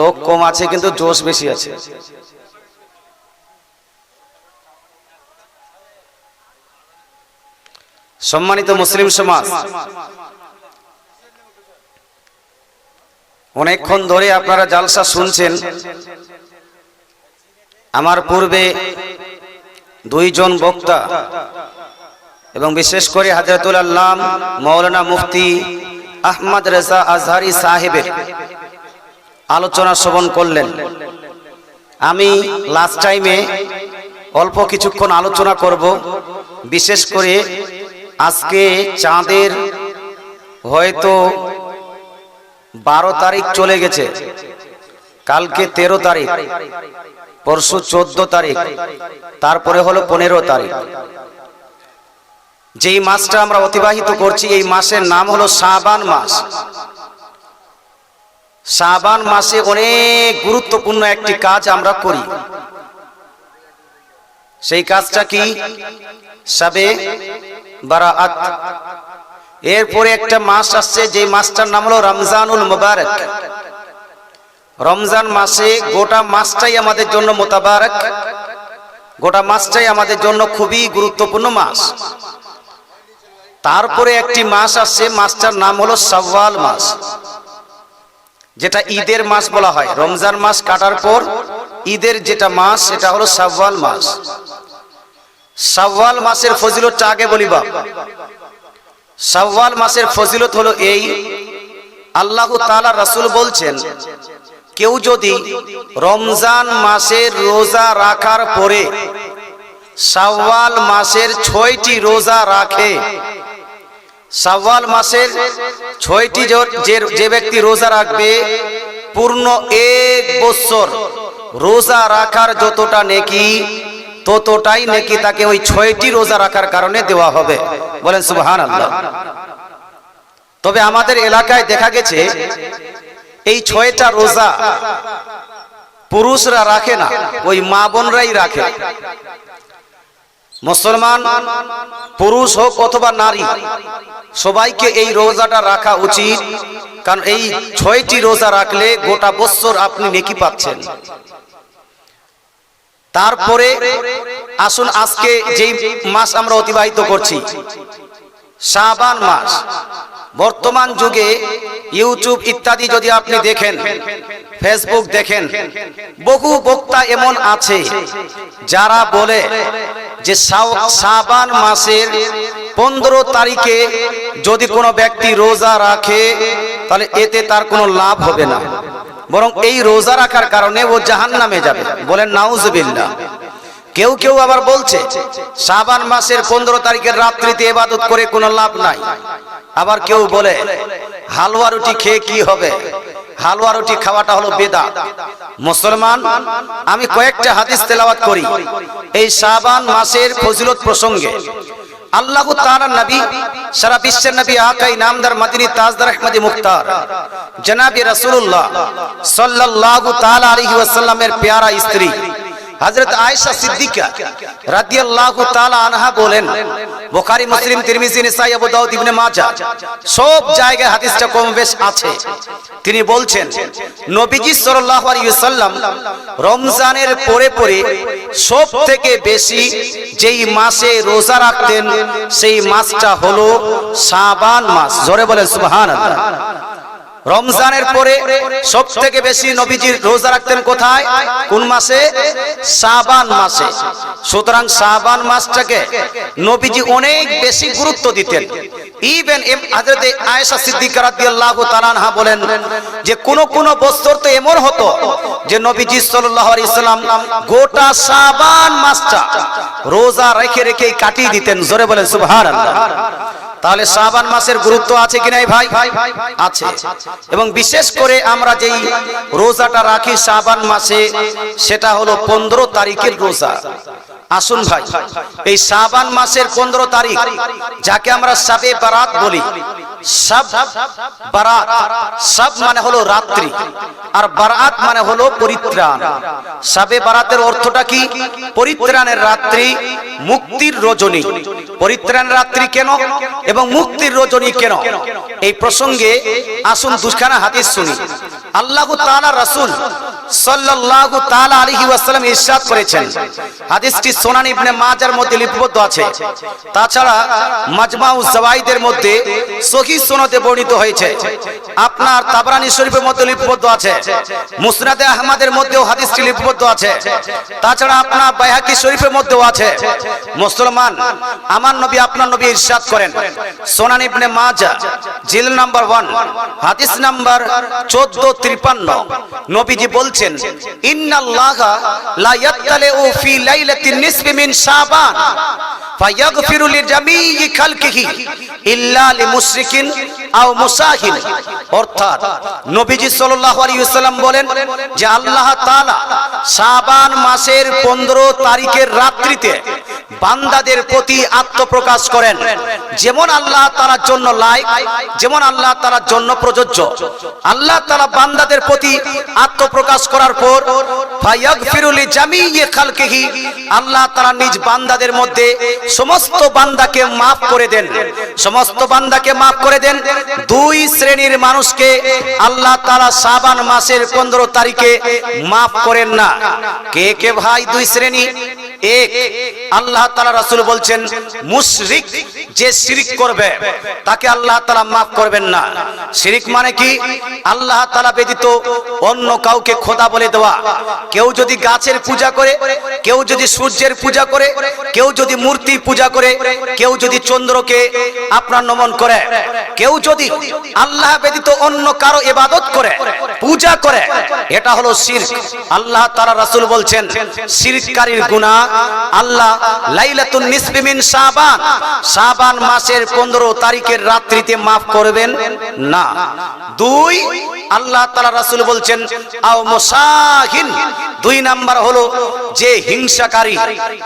লোক কম আছে, কিন্তু জোশ বেশি আছে। সম্মানিত মুসলিম সমাজ, অনেকক্ষণ ধরে আপনারা জালসা শুনছেন। আমার পূর্বে দুইজন বক্তা এবং বিশেষ করে হাজরতুল আল্লাহ মৌলানা মুফতি আহমদ রেজা আজহারি সাহেবের আলোচনা শ্রবণ করলেন। আমি লাস্ট টাইমে অল্প কিছুক্ষণ আলোচনা করব, বিশেষ করে আজকে চাঁদের হয়তো বারো তারিখ চলে গেছে। কালকে তেরো তারিখ, পরশু চোদ্দ তারিখ, তারপরে হলো পনেরো তারিখ। যেই মাসটা আমরা অতিবাহিত করছি, এই মাসের নাম হলো শাবান মাস। শাবান মাসে অনেক গুরুত্বপূর্ণ একটি কাজ আমরা করি। সেই কাজটা কি? সবে বারাআত। এরপরে একটা মাস আসছে, যে মাসটার নাম হলো রমজানুল মুবারক। রমজান মাসে গোটা মাসটাই আমাদের জন্য মোতাবারক। গোটা মাসটাই আমাদের জন্য খুবই গুরুত্বপূর্ণ মাস। তারপরে একটি মাস আসছে মাসটার নাম হলো সওয়াল মাস। যেটা ঈদের মাস বলা হয়। রমজান মাস কাটার পর ঈদের যেটা মাস সেটা হলো সওয়াল মাস। সওয়াল মাসের ফজিলতটা আগে বলি বাপ সওয়াল মাসের ফজিলত হলো এই আল্লাহ তাআলা রাসূল বলছেন কেউ যদি রমজান মাসের রোজা রাখার পরে শাওয়াল মাসের ছয়টি রোজা রাখে। সাওয়াল মাসের ছয়টি যে যে ব্যক্তি রোজা রাখবে পূর্ণ এক বছর রোজা রাখার যতটা নেকি ততটাই নেকি তাকে ওই ছয়টি রোজা রাখার কারণে দেওয়া হবে। বলেন সুবহান আল্লাহ তবে আমাদের এলাকায় দেখা গেছে এই ছয়টা রোজা পুরুষরা রাখে না ওই মা বোনরাই রাখে। মুসলমান, পুরুষ হোক অথবা নারী, সবাইকে এই রোজাটা রাখা উচিত। কারণ এই ছয়টি রোজা রাখলে গোটা বছর আপনি নেকি পাচ্ছেন। তারপরে আসুন আজকে যেই মাস আমরা অতিবাহিত করছি, শাবান মাস। বর্তমান যুগে ইউটিউব ইত্যাদি যদি আপনি দেখেন, ফেসবুক দেখেন, বহু বক্তা এমন আছে, যারা বলে যে শাবান মাসের পনেরো তারিখে যদি কোনো ব্যক্তি রোজা রাখে, তাহলে এতে তার কোনো লাভ হবে না। বরং এই রোজা রাখার কারণে ও জাহান নামে যাবে। বলেন, নাউজবিল্লাহ। কেউ কেউ আবার বলছে শাবান মাসের পনেরো তারিখের রাত্রিতে এবাদত করে কোনো লাভ নাই। আবার কেউ বলে, হালুয়া রুটি খেয়ে কি হবে? হালুয়া রুটি খাওয়াটা হলো বেদা। মুসলমান, আমি কয়েকটা হাদিস তেলাওয়াত করি। এই শাবান মাসের ফজিলত প্রসঙ্গে আল্লাহ তাআলা নবী, সারা বিশ্বের নবী আকাই নামদার মাদিনি তাজদার আহমদি মুক্তার জনাবি রাসূলুল্লাহ সাল্লাল্লাহু তাআলা আলাইহি ওয়াসাল্লামের প্যারা স্ত্রী হযরত আয়েশা সিদ্দিকা রাদিয়াল্লাহু তাআলা আনহা বলেন, বুখারী, মুসলিম, তিরমিজি, নিসাই, আবু দাউদ ইবনে মাজাহ সব জায়গায় হাদিসটা কম বেশ আছে। তিনি বলছেন, নবীজি সাল্লাল্লাহু আলাইহি ওয়াসাল্লাম রমজানের পরে পরে সব থেকে বেশি যেই মাসে রোজা রাখতেন, সেই মাসটা হলো শাবান মাস। জোরে বলেন, সুবহানাল্লাহ। রমজানের পরে সব থেকে বেশি নবীজির রোজা রাখতেন কোথায়? কোন মাসে? শাবান মাসে। সুতরাং শাবান মাসটাকে নবীজি অনেক বেশি গুরুত্ব দিতেন। ইভেন এম হযরত আয়েশা সিদ্দিকা রাদিয়াল্লাহু তাআলা বলেন যে কোন কোন বছর তো এমন হতো যে নবীজি সাল্লাল্লাহু আলাইহি সাল্লাম গোটা শাবান মাসটা রোজা রেখে রেখে কাটিয়ে দিতেন। জোরে বলেন সুবহানাল্লাহ। তাহলে শ্রাবান মাসের গুরুত্ব আছে কি নাই ভাই? আছে। এবং বিশেষ করে আমরা যেই রোজাটা রাখি শ্রাবান মাসে সেটা হলো পনেরো তারিখের রোজা। আসুন ভাই এই শ্রাবান মাসের পনেরো তারিখ যাকে আমরা সাবে বারাত বলি সব বারাত। সব মানে হলো রাত্রি। আর বারাত মানে হলো পরিত্রাণ। সাবে বারাতের অর্থটা কি? পরিত্রাণের রাত্রি, মুক্তির রজনী। পরিত্রাণের রাত্রি কেন এবং মুক্তির রজনী কেন? এই প্রসঙ্গে আসুন দুখানা হাদিস শুনি। আল্লাহ তাআলা রাসূল সাল্লাল্লাহু তাআলা আলাইহি ওয়াসাল্লাম ইরশাদ করেছেন। হাদিসটি সুনান ইবনে মাজার মধ্যে লিপিবদ্ধ আছে। তাছাড়া মাজমাউ জাওয়াইদের মধ্যে সহিহ সনদে বর্ণিত হয়েছে। আপনার তাবরানী শরীফের মধ্যে লিপিবদ্ধ আছে। মুসনাদে আহমদের মধ্যেও হাদিসটি লিপিবদ্ধ আছে। তাছাড়া আপনার বাইহাকি শরীফের মধ্যেও আছে। মুসলমান, আমার নবী আপনার নবী ইরশাদ করেন। সোনান ইবনে মাজা জিল নাম্বার ওয়ান, হাদিস নাম্বার চোদ্দ তিপ্পান্ন। নবীজি বলছেন অর্থাৎ নবীজি সাল্লাল্লাহু বলেন যে মাসের 15 তারিখের রাত্রিতে বান্দাদের প্রতি আত্মপ্রকাশ করেন। যেমন আল্লাহ তাআলার জন্য লাইক, যেমন আল্লাহ তাআলার জন্য প্রযোজ্য। আল্লাহ তাআলা বান্দাদের প্রতি আত্মপ্রকাশ করার পর আল্লাহ তাআলা নিজ বান্দাদের মধ্যে সমস্ত বান্দাকে মাফ করে দেন। সমস্ত বান্দাকে মাফ করে দেন। দুই শ্রেণির মানুষকে আল্লাহ তাআলা শাবান মাসের 15 তারিখে মাফ করেন না। কে কে ভাই দুই শ্রেণি? এক, আল্লাহ তাআলা রাসূল বলছেন, মুশরিক যে শিরিক করবে, তাকে আল্লাহ তাআলা মাফ করবেন না। শিরিক মানে কি? আল্লাহ তাআলা ব্যতীত অন্য কাউকে খোদা বলে দেওয়া। কেউ যদি গাছের পূজা করে, কেউ যদি সূর্যের পূজা করে, কেউ যদি মূর্তি পূজা করে, কেউ যদি চন্দ্রকে আপনার নমন করে, কেউ যদি আল্লাহ ব্যতীত অন্য কারও ইবাদত করে, পূজা করে, এটা হলো শিরক। আল্লাহ তাআলা রাসূল বলছেন, শিরককারীর গুনাহ আল্লাহ লাইলাতুন নিসফি মিন শাবান। শাবান মাসের 15 তারিখের রাত্রিতে maaf করবেন? না। দুই, আল্লাহ তাআলা রাসূল বলছেন, আও মুসাহিন। দুই নাম্বার হলো যে হিংসাকারী,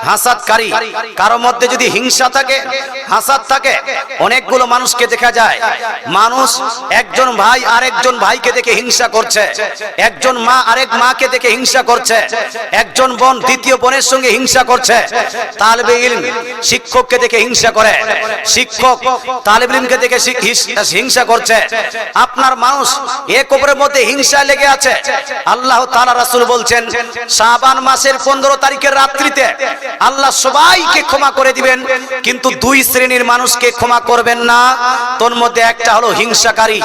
হাসাদকারী, কারও মধ্যে যদি হিংসা থাকে, হাসাদ থাকে, অনেকগুলো মানুষকে দেখা যায়। মানুষ একজন ভাই আরেকজন ভাইকে দেখে হিংসা করছে। একজন মা আরেক মাকে দেখে হিংসা করছে। একজন বোন দ্বিতীয় বোনের সঙ্গে হিংসা করছে। তালবে ইলম শিক্ষককে দেখে হিংসা করে। শিক্ষক তালেব ইলমকে দেখে হিস- করছে। আপনার মানুষ এক অপরের মধ্যে হিংসা লেগে আছে। আল্লাহ তাআলা রাসূল বলছেন, শাবান মাসের 15 তারিখের রাত্রিতে আল্লাহ সবাইকে ক্ষমা করে দিবেন, কিন্তু দুই শ্রেণির মানুষকে ক্ষমা করবেন না। তোর মধ্যে একটা হলো হিংসাকারী,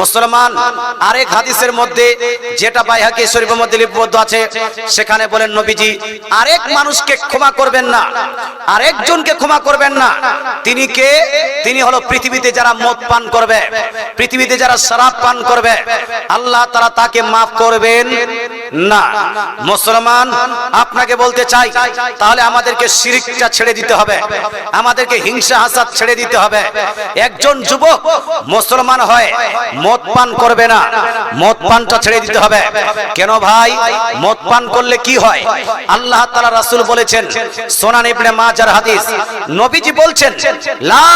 মুসলমান। আরেক হাদিসের মধ্যে যেটা বাইহাকি শরীফের মধ্যে লিপিবদ্ধ আছে, সেখানে বলেন, নবীজি, আরেক মানুষকে ক্ষমা করবেন না, আরেকজনকে ক্ষমা করবেন না। তিনি কে? তিনি হলো পৃথিবীতে যারা মদ পান করবে, পৃথিবীতে যারা শরাব পান করবে, আল্লাহ তারা তাকে মাফ করবেন। না, মুসলমান, আপনাকে বলতে চাই, তাহলে আমাদেরকে শিরিকটা ছেড়ে দিতে হবে, আমাদেরকে হিংসা হাসাদ ছেড়ে দিতে হবে। একজন যুবক মুসলমান হয়, মদ পান করবে না, মদ পানটা ছেড়ে দিতে হবে। কেন ভাই, মদ পান করলে কি হয়? আল্লাহ তাআলা রাসূল বলেছেন, সোনান ইবনে মাজার হাদিস, নবীজি বলছেন, লা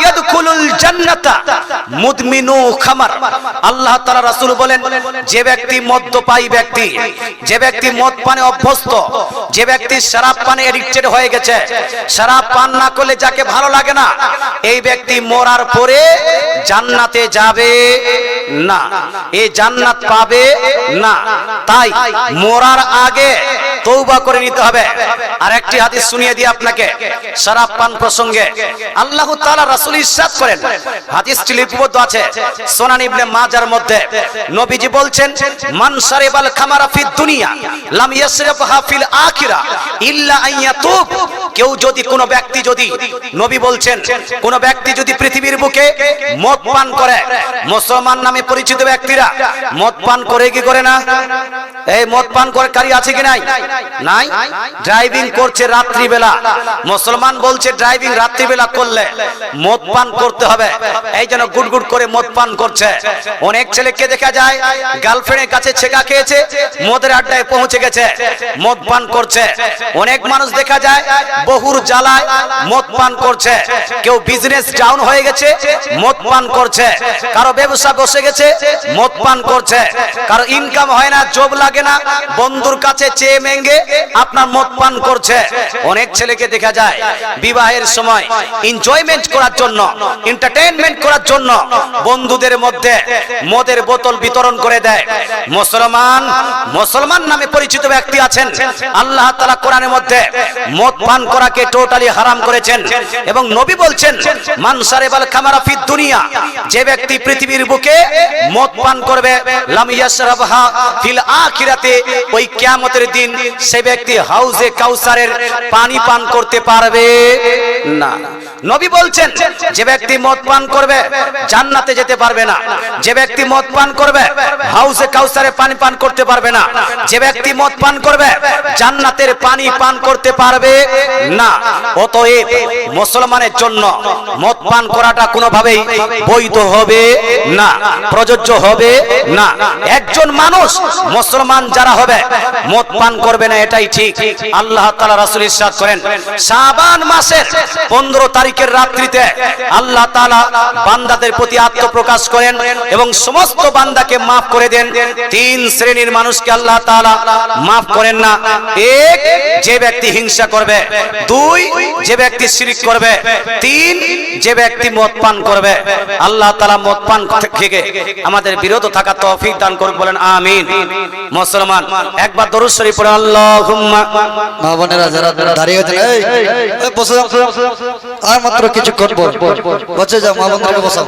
ইয়াদখুলুল জান্নাতা মুদমিনু খামার। আল্লাহ তাআলা রাসূল বলেন, যে ব্যক্তি মদ্যপায়ী ব্যক্তি যে ব্যক্তি মদ পানে অভ্যস্ত, যে ব্যক্তি শরাব পানে এডিক্টেড হয়ে গেছে, শরাব পান না করলে যাকে ভালো লাগে না, এই ব্যক্তি মরার পরে জান্নাতে যাবে। না। এই জান্নাত পাবে না। তাই মরার আগে তৌবা করে নিতে হবে। আর একটি হাদিস শুনিয়ে দিই আপনাকে। শরাব পান প্রসঙ্গে। আল্লাহ তাআলা রাসূল ইরশাদ করেন। হাদিসটি লিপিবদ্ধ আছে সুনান ইবনে মাজার মধ্যে। নবীজি বলছেন, মান শারিবাল খামারা ফিদ দুনিয়া, লাম ইয়াসরিফহা ফিল আখিরা ইল্লা আন কেউ যদি কোন ব্যক্তি যদি নবী বলছেন, কোন ব্যক্তি যদি পৃথিবীর বুকে মদ পান করে, মুসলমান নামে পরিচিত ব্যক্তিরা, মদ পান করে কি করে না? এই মদ পান করে কারি আছে কি নাই? নাই? ড্রাইভিং করছে রাত্রি বেলা মুসলমান বলছে ড্রাইভিং রাত্রি বেলা করলে মদ পান করতে হবে। এই জন্য গুড়গুড় করে মদ পান করছে। অনেক ছেলেকে দেখা যায় গার্লফ্রেন্ডের কাছে ছেকা খেয়েছে, মদের আড্ডায় পৌঁছে গেছে, মদ পান করছে। অনেক মানুষ দেখা যায় বহুর জ্বালায় মদ পান করছে। কেউ বিজনেস ডাউন হয়ে গেছে, মদ পান করছে। কারও ব্যবসা বসে গেছে, মদ পান করছে। কারও ইনকাম হয় না জব লাগে না, বন্ধুর কাছে চেয়ে মেঙ্গে আপনার মদ পান করছে। অনেক ছেলেকে দেখা যায় বিবাহের সময় এনজয়মেন্ট করার জন্য এন্টারটেইনমেন্ট করার জন্য বন্ধুদের মধ্যে মদের বোতল বিতরণ করে দেয়। মুসলমান মুসলমান নামে পরিচিত ব্যক্তি আছেন। আল্লাহ তাআলা কোরআনের মধ্যে মদ পান করাকে টোটালি হারাম করেছেন। এবং নবী বলছেন মানসারে বাল খামারা ফিদ দুনিয়া যে ব্যক্তি পৃথিবীর বুকে মদ পান করবে, লাম ইয়াশরাবহা ফিল আখিরাতে, ওই কিয়ামতের দিন সে ব্যক্তি হাউজে কাউসারের পানি পান করতে পারবে না। নবী বলছেন, যে ব্যক্তি মদ পান করবে, জান্নাতে যেতে পারবে না। যে ব্যক্তি মদ পান করবে হাউসে কাউসারে পানি পান করতে পারবে না। যে ব্যক্তি মদ পান করবে, জান্নাতের পানি পান করতে পারবে না। অতএব মুসলমানের জন্য মদ পান করাটা কোনোভাবেই বৈধ হবে না, প্রযোজ্য হবে না। একজন মানুষ মুসলমান যারা হবে, মদ পান করবে না, এটাই ঠিক। আল্লাহ তাআলা রাসূল ইরশাদ করেন, শাবান মাসের 15 তারিখের রাত্রিতে আল্লাহ তাআলা বান্দাদের প্রতি আত্মপ্রকাশ করেন এবং সমস্ত বান্দাকে maaf করে দেন। তিন শ্রেণির মানুষকে আল্লাহ তাআলা maaf করেন না। এক, যে ব্যক্তি হিংসা করবে দুই যে ব্যক্তি শিরিক করবে। তিন যে ব্যক্তি মদ পান করবে। আল্লাহ তাআলা মদ পান থেকে আমাদের বিরত থাকা তৌফিক দান করুন বলেন আমিন। মুসলমান একবার দরুদ শরীফ পড়ে আল্লাহুম্মা। মা বোনেরা যারা দাঁড়িয়ে আছেন এই, বসে যাও। আর মাত্র কিছুক্ষণ পর বসে যাও মা বোনদেরকে বসাও